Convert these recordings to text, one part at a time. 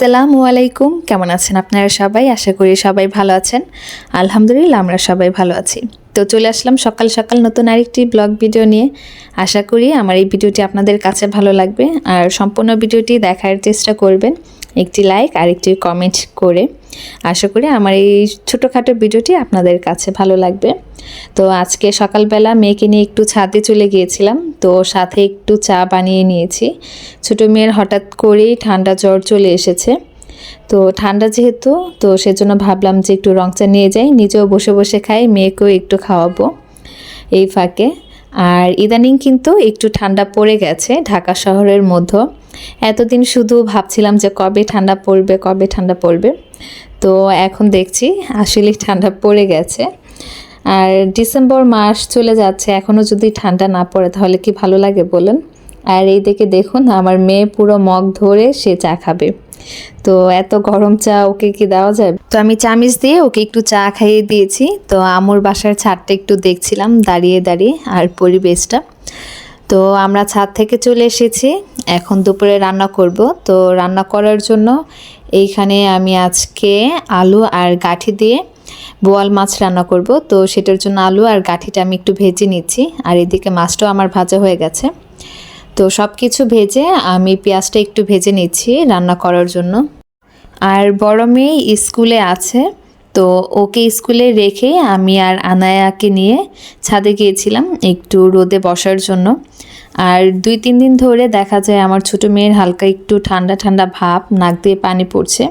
আসসালামু আলাইকুম। কেমন আছেন আপনারা সবাই? আশা করি সবাই ভালো আছেন। আলহামদুলিল্লাহ, আমরা সবাই ভালো আছি। তো চলে আসলাম সকাল সকাল নতুন আরেকটি ব্লগ ভিডিও নিয়ে। আশা করি আমার এই ভিডিওটি আপনাদের কাছে ভালো লাগবে। আর সম্পূর্ণ ভিডিওটি দেখার চেষ্টা করবেন। একটি লাইক আর একটি কমেন্ট করে। আশা করি আমার এই ছোটোখাটো ভিডিওটি আপনাদের কাছে ভালো লাগবে। তো আজকে সকালবেলা মেয়েকে নিয়ে একটু ছাদে চলে গিয়েছিলাম, তো সাথে একটু চা বানিয়ে নিয়েছি। ছোটো মেয়ের হঠাৎ করেই ঠান্ডা জ্বর চলে এসেছে। তো ঠান্ডা যেহেতু, তো সেজন্য ভাবলাম যে একটু রং চা নিয়ে যাই, নিজেও বসে বসে খাই, মেয়েকেও একটু খাওয়াবো এই ফাঁকে। আর ইদানিং কিন্তু একটু ঠান্ডা পড়ে গেছে ঢাকা শহরের মধ্যে। এতদিন শুধু ভাবছিলাম যে কবে ঠান্ডা পড়বে, কবে ঠান্ডা পড়বে। তো এখন দেখছি আসলে ঠান্ডা পড়ে গেছে। আর ডিসেম্বর মাস চলে যাচ্ছে এখনও যদি ঠান্ডা না পড়ে তাহলে কি ভালো লাগে বলেন? আর এই দিকে দেখুন, আমার মেয়ে পুরো মগ ধরে সে চা খাবে। তো এত গরম চা ওকে কি দেওয়া যায় তো আমি চামিচ দিয়ে ওকে একটু চা খাইয়ে দিয়েছি। তো আমুর বাসার ছাদটা একটু দেখছিলাম, দাঁড়িয়ে দাঁড়িয়ে আর পরিবেশটা। তো আমরা ছাদ থেকে চলে এসেছি, এখন দুপুরে রান্না করব। তো রান্না করার জন্য এইখানে আমি আজকে আলু আর গাঠি দিয়ে বোয়াল মাছ রান্না করব। তো সেটার জন্য আলু আর গাঠিটা আমি একটু ভেজে নিচ্ছি। আর এদিকে মাছটাও আমার ভাজা হয়ে গেছে। তো সব কিছু ভেজে আমি পেঁয়াজটা একটু ভেজে নিচ্ছি রান্না করার জন্য। আর বড় মেয়ে স্কুলে আছে। তো ওকে স্কুলে রেখে আমি আর আনায়াকে নিয়ে ছাদে গিয়েছিলাম একটু রোদে বসার জন্য। আর দুই, তিন দিন ধরে দেখা যায় আমার ছোট মেয়ের হালকা একটু ঠান্ডা ঠান্ডা ভাব, নাক দিয়ে পানি পড়ছে।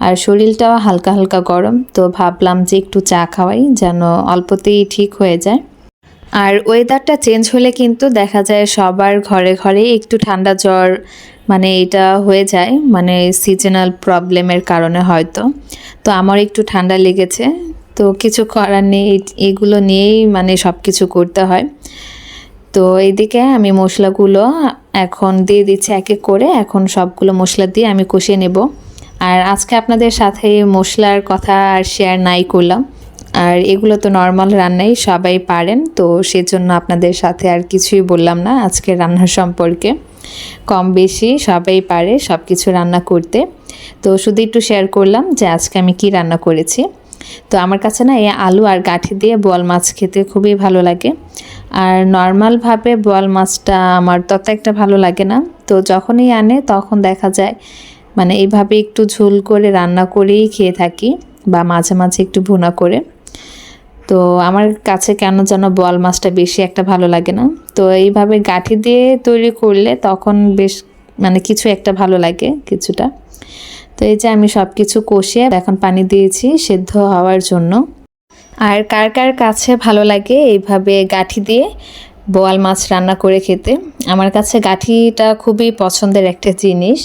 আর শরীরটাও হালকা হালকা গরম, তো ভাবলাম যে একটু চা খাওয়াই যেন অল্পতেই ঠিক হয়ে যায়। আর ওয়েদারটা চেঞ্জ হলে কিন্তু দেখা যায় সবার ঘরে ঘরে একটু ঠান্ডা জ্বর মানে এটা হয়ে যায় মানে সিজনাল প্রবলেমের কারণে হয়তো। তো আমার একটু ঠান্ডা লেগেছে, তো কিছু করার নেই এগুলো নিয়েই মানে সব কিছু করতে হয়। তো এইদিকে আমি মশলাগুলো এখন দিয়ে দিচ্ছি এক এক করে, এখন সবগুলো মশলা দিয়ে আমি কষিয়ে নেব। আর আজকে আপনাদের সাথে মশলার কথা আর শেয়ার নাই করলাম। আর এগুলো তো নর্মাল রান্নাই, সবাই পারেন। তো সেজন্য আপনাদের সাথে আর কিছুই বললাম না আজকে রান্নার সম্পর্কে। কম বেশি সবাই পারে সব কিছু রান্না করতে। তো শুধু একটু শেয়ার করলাম যে আজকে আমি কি রান্না করেছি। তো আমার কাছে না এই আলু আর গাঠি দিয়ে বোয়াল মাছ খেতে খুবই ভালো লাগে। আর নর্মালভাবে বোয়াল মাছটা আমার তত একটা ভালো লাগে না। তো যখনই আনে তখন দেখা যায় মানে এইভাবে একটু ঝোল করে রান্না করেই খেয়ে থাকি বা মাঝে মাঝে একটু ভুনা করে। তো আমার কাছে কেন যেন বোয়াল মাছটা বেশি একটা ভালো লাগে না। তো এইভাবে গাঠি দিয়ে তৈরি করলে তখন বেশ মানে কিছু একটা ভালো লাগে কিছুটা। তো এই যে আমি সব কিছু কষিয়ে এখন পানি দিয়েছি সেদ্ধ হওয়ার জন্য। আর কার কার কাছে ভালো লাগে এইভাবে গাঠি দিয়ে বোয়াল মাছ রান্না করে খেতে। আমার কাছে গাঠিটা খুবই পছন্দের একটা জিনিস।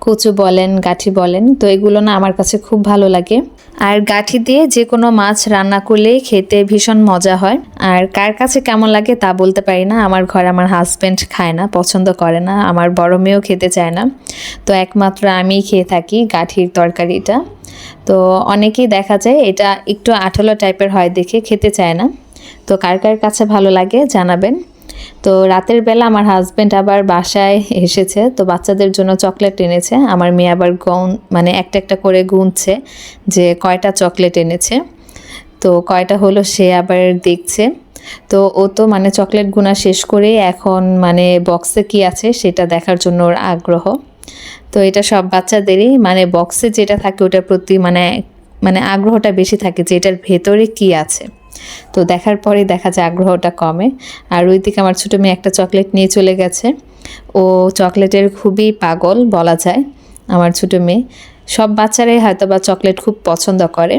কচু বলেন, গাঠি বলেন, তো এগুলো না আমার কাছে খুব ভালো লাগে। আর গাঠি দিয়ে যে কোনো মাছ রান্না করলেই খেতে ভীষণ মজা হয়। আর কার কাছে কেমন লাগে তা বলতে পারি না। আমার ঘরে আমার হাজব্যান্ড খায় না, পছন্দ করে না, আমার বড় মেয়েও খেতে চায় না। তো একমাত্র আমিই খেয়ে থাকি গাঠির তরকারিটা। তো অনেকেই দেখা যায় এটা একটু আঠলো টাইপের হয় দেখে খেতে চায় না। তো কার কার কাছে ভালো লাগে জানাবেন। তো রাতের বেলা আমার হাজব্যান্ড আবার বাসায় এসেছে, তো বাচ্চাদের জন্য চকলেট এনেছে। আমার মেয়ে আবার গন মানে একটা একটা করে গুনছে যে কয়টা চকলেট এনেছে। তো কয়টা হলো সে আবার দেখছে। তো ও তো মানে চকলেট গুনা শেষ করে এখন মানে বক্সে কি আছে সেটা দেখার জন্য ওর আগ্রহ। তো এটা সব বাচ্চাদেরই মানে বক্সে যেটা থাকে ওটার প্রতি মানে মানে আগ্রহটা বেশি থাকে যে এটার ভেতরে কি আছে। তো দেখার পরে দেখা যায় আগ্রহটা কমে। আর ওই দিকে আমার ছোটো মেয়ে একটা চকলেট নিয়ে চলে গেছে। ও চকলেটের খুবই পাগল বলা যায় আমার ছোটো মেয়ে। সব বাচ্চারাই হয়তো বা চকলেট খুব পছন্দ করে।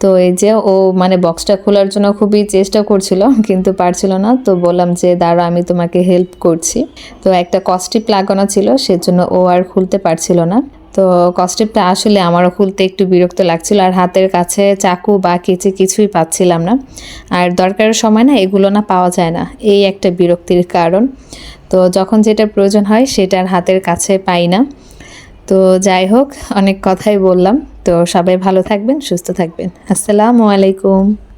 তো এই যে ও মানে বক্সটা খোলার জন্য খুবই চেষ্টা করছিল, কিন্তু পারছিল না। তো বললাম যে দাঁড়া আমি তোমাকে হেল্প করছি। তো একটা কস্টিপ লাগানো ছিল, সেজন্য ও আর খুলতে পারছিল না। তো কস্টেপটা আসলে আমারও খুলতে একটু বিরক্ত লাগছিল আর হাতের কাছে চাকু বা কেচে কিছুই পাচ্ছিলাম না। আর দরকারের সময় না এগুলো না পাওয়া যায় না, এই একটা বিরক্তির কারণ। তো যখন যেটা প্রয়োজন হয় সেটার হাতের কাছে পাই না। তো যাই হোক, অনেক কথাই বললাম। তো সবাই ভালো থাকবেন, সুস্থ থাকবেন। আসসালামু আলাইকুম।